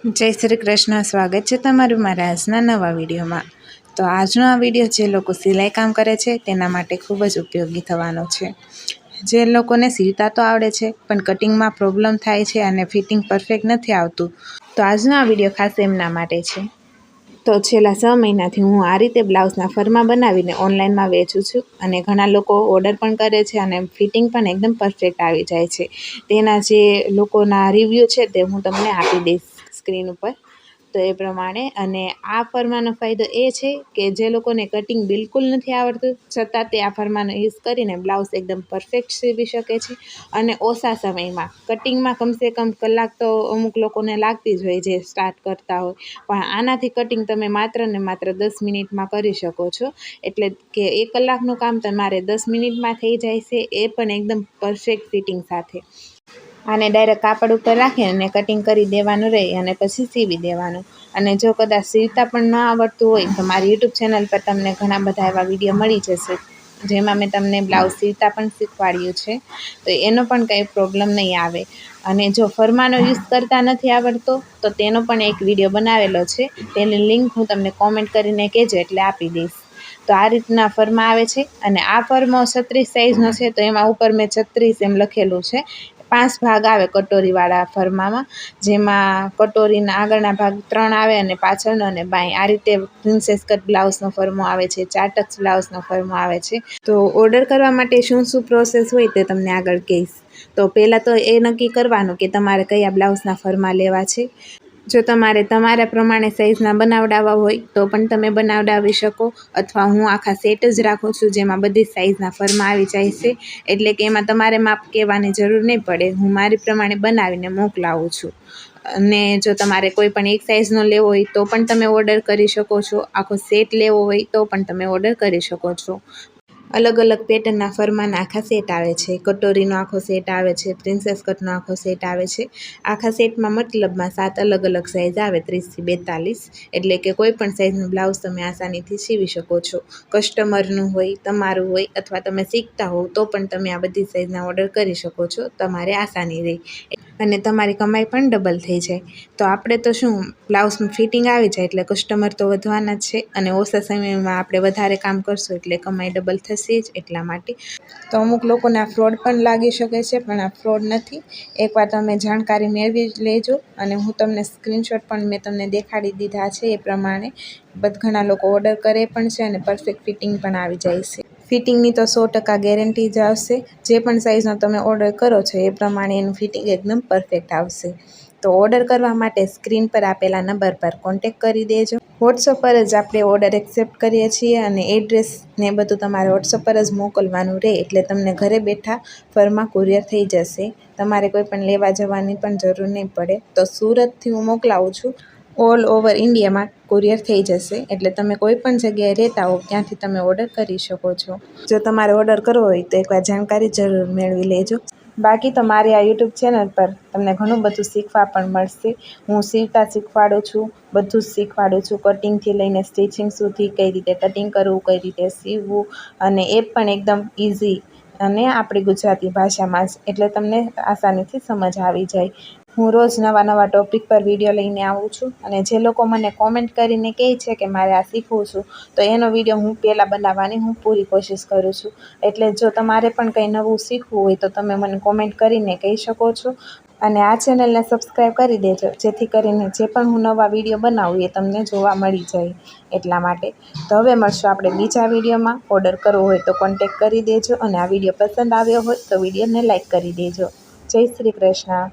જય શ્રી કૃષ્ણ, સ્વાગત છે તમારું મારા આજના નવા વિડીયોમાં. તો આજનો આ વીડિયો જે લોકો સિલાઈ કામ કરે છે, તેના માટે ખૂબ જ ઉપયોગી થવાનો છે. જે લોકોને સીવતા તો આવડે છે, પણ કટિંગમાં પ્રોબ્લેમ થાય છે અને ફિટિંગ પરફેક્ટ નથી આવતું. તો આજનો આ વીડિયો ખાસ એમના માટે છે. તો છેલ્લા છ મહિનાથી હું આ રીતે બ્લાઉઝના ફરમાં બનાવીને ઓનલાઈનમાં વેચું છું અને ઘણા લોકો ઓર્ડર પણ કરે છે અને ફિટિંગ પણ એકદમ પરફેક્ટ આવી જાય છે. તેના જે લોકોના રિવ્યૂ છે તે હું તમને આપી દઈશ. સ્ક્રીન ઉપર. તો એ પ્રમાણે અને આ ફરમાનો ફાયદો એ છે કે જે લોકોને કટિંગ બિલકુલ નથી આવડતું, છતાં તે આ ફરમાનો યુઝ કરીને બ્લાઉઝ એકદમ પરફેક્ટ સીવી શકે છે. અને ઓછા સમયમાં કટિંગમાં કમસે કમ કલાક તો અમુક લોકોને લાગતી જ હોય જે સ્ટાર્ટ કરતા હોય. પણ આનાથી કટિંગ તમે માત્ર ને માત્ર દસ મિનિટમાં કરી શકો છો. એટલે કે એક કલાકનું કામ તમારે દસ મિનિટમાં થઈ જાય છે, એ પણ એકદમ પરફેક્ટ ફિટિંગ સાથે. આને ડાયરેક્ટ કાપડ ઉપર રાખી અને કટિંગ કરી દેવાનું રહે અને પછી સીવી દેવાનું. અને જો કદાચ સીવતા પણ ન આવડતું હોય તો મારી યુટ્યુબ ચેનલ પર તમને ઘણા બધા એવા વીડિયો મળી જશે, જેમાં મેં તમને બ્લાઉઝ સીવતા પણ શીખવાડ્યું છે. તો એનો પણ કંઈ પ્રોબ્લેમ નહીં આવે. અને જો ફરમાનો યુઝ કરતા નથી આવડતો, તો તેનો પણ એક વીડિયો બનાવેલો છે. તેની લિંક હું તમને કોમેન્ટ કરીને કહેજો, એટલે આપી દઈશ. તો આ રીતના ફર્મા આવે છે. અને આ ફરમો છત્રીસ સાઇઝનો છે, તો એમાં ઉપર મેં છત્રીસ એમ લખેલું છે. પાંચ ભાગ આવે કટોરીવાળા ફરમામાં. જેમાં કટોરીના આગળના ભાગ ત્રણ આવે અને પાછળનો અને બાંય. આ રીતે પ્રિન્સેસ કટ બ્લાઉઝનો ફરમો આવે છે ચાટક્સ બ્લાઉઝનો ફરમો આવે છે. તો ઓર્ડર કરવા માટે શું શું પ્રોસેસ હોય તે તમને આગળ કહીશ. તો પહેલાં તો એ નક્કી કરવાનું કે તમારે કયા બ્લાઉઝના ફરમા લેવા છે. જો તમારે તમારા પ્રમાણે સાઇઝના બનાવડાવવા હોય, તો પણ તમે બનાવડાવી શકો અથવા હું આખા સેટ જ રાખું છું જેમાં બધી સાઇઝના ફરમાં આવી જાય છે. એટલે કે એમાં તમારે માપ કહેવાની જરૂર નહીં પડે. હું મારી પ્રમાણે બનાવીને મોકલાવું છું. અને જો તમારે કોઈ પણ એક સાઇઝનો લેવો હોય, તો પણ તમે ઓર્ડર કરી શકો છો. આખો સેટ લેવો હોય, તો પણ તમે ઓર્ડર કરી શકો છો. અલગ અલગ પેટર્નના ફરમાના આખા સેટ આવે છે. કટોરીનો આખો સેટ આવે છે, પ્રિન્સેસ કટનો આખો સેટ આવે છે. આખા સેટમાં મતલબમાં સાત અલગ અલગ સાઇઝ આવે, ત્રીસથી બેતાલીસ. એટલે કે કોઈ પણ સાઇઝનું બ્લાઉઝ તમે આસાનીથી સીવી શકો છો. કસ્ટમરનું હોય, તમારું હોય અથવા તમે શીખતા હોવ, તો પણ તમે આ બધી સાઇઝના ઓર્ડર કરી શકો છો. તમારે આસાની રહે. અને તમારી કમાઈ પણ ડબલ થઈ જાય. તો આપણે તો શું બ્લાઉઝનું ફિટિંગ આવી જાય એટલે કસ્ટમર તો વધવાના જ છે. અને ઓછા સમયમાં આપણે વધારે કામ કરશું એટલે કમાઈ ડબલ થશે. જ એટલા માટે. તો અમુક લોકોને આ ફ્રોડ પણ લાગી શકે છે, પણ આ ફ્રોડ નથી. એકવાર તમે જાણકારી મેળવી લેજો અને હું તમને સ્ક્રીનશોટ પણ મેં તમને દેખાડી દીધા છે એ પ્રમાણે. બધ, ઘણા લોકો ઓર્ડર કરે પણ છે અને પરફેક્ટ ફિટિંગ પણ આવી જાય છે. ફિટિંગની તો સો ટકા ગેરંટી જ આવશે. જે પણ સાઇઝનો તમે ઓર્ડર કરો છો એ પ્રમાણે એનું ફિટિંગ એકદમ પરફેક્ટ આવશે. તો ઓર્ડર કરવા માટે સ્ક્રીન પર આપેલા નંબર પર કોન્ટેક કરી દેજો. વોટ્સઅપ પર જ આપણે ઓર્ડર એક્સેપ્ટ કરીએ છીએ અને એડ્રેસ ને બધું તમારે વોટ્સઅપ પર જ મોકલવાનું રહે એટલે તમને ઘરે બેઠા ફરમાં કુરિયર થઈ જશે. તમારે કોઈ પણ લેવા જવાની પણ જરૂર નહીં પડે. તો સુરતથી હું મોકલાવું છું. ઓલ ઓવર ઇન્ડિયામાં કુરિયર થઈ જશે. એટલે તમે કોઈ પણ જગ્યાએ રહેતા હો, ત્યાંથી તમે ઓર્ડર કરી શકો છો. જો તમારે ઓર્ડર કરવો હોય તો એકવાર જાણકારી જરૂર મેળવી લેજો. બાકી તો મારી આ યુટ્યુબ ચેનલ પર તમને ઘણું બધું શીખવા પણ મળશે. હું સીવતા શીખવાડું છું, બધું જ શીખવાડું છું. કટિંગથી લઈને સ્ટિચિંગ સુધી કઈ રીતે કટિંગ કરવું, કઈ રીતે સીવવું અને એ પણ એકદમ ઇઝી અને આપણી ગુજરાતી ભાષામાં જ. એટલે તમને આસાનીથી સમજ આવી જાય. હું રોજ નવા નવા ટૉપિક પર વીડિયો લઈને આવું છું અને જે લોકો મને કોમેન્ટ કરીને કહે છે કે મારે આ શીખવું છું, તો એનો વીડિયો હું પહેલાં બનાવવાની હું પૂરી કોશિશ કરું છું. એટલે જો તમારે પણ કંઈ નવું શીખવું હોય તો તમે મને કોમેન્ટ કરીને કહી શકો છો. અને આ ચેનલને સબસ્ક્રાઈબ કરી દેજો, જેથી કરીને જે પણ હું નવા વીડિયો બનાવું એ તમને જોવા મળી જાય એટલા માટે. તો હવે મળશું આપણે બીજા વિડીયોમાં. ઓર્ડર કરવો હોય તો કોન્ટેક કરી દેજો અને આ વીડિયો પસંદ આવ્યો હોય તો વિડીયોને લાઇક કરી દેજો. જય શ્રી કૃષ્ણ.